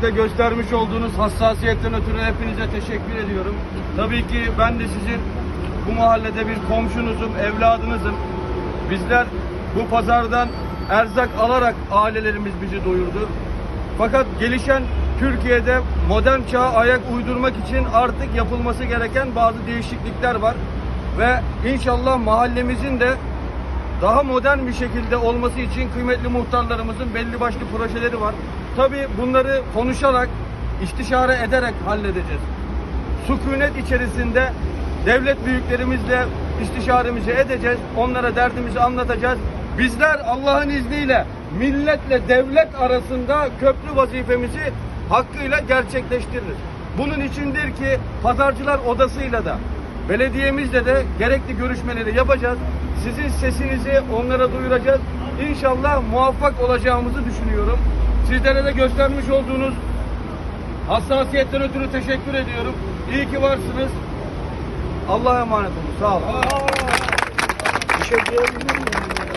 Özellikle göstermiş olduğunuz hassasiyetten ötürü hepinize teşekkür ediyorum. Tabii ki ben de sizin bu mahallede bir komşunuzum, evladınızım. Bizler bu pazardan erzak alarak ailelerimiz bizi doyurdu. Fakat gelişen Türkiye'de modern çağa ayak uydurmak için artık yapılması gereken bazı değişiklikler var. Ve inşallah mahallemizin de daha modern bir şekilde olması için kıymetli muhtarlarımızın belli başlı projeleri var. Tabii bunları konuşarak, istişare ederek halledeceğiz. Sükunet içerisinde devlet büyüklerimizle istişaremizi edeceğiz. Onlara derdimizi anlatacağız. Bizler Allah'ın izniyle milletle devlet arasında köprü vazifemizi hakkıyla gerçekleştiririz. Bunun içindir ki pazarcılar odasıyla da belediyemizle de gerekli görüşmeleri yapacağız. Sizin sesinizi onlara duyuracağız. İnşallah muvaffak olacağımızı düşünüyorum. Sizlere de göstermiş olduğunuz hassasiyetten ötürü teşekkür ediyorum. İyi ki varsınız. Allah'a emanet olun. Sağ olun. Bir şey diyebilir miyim?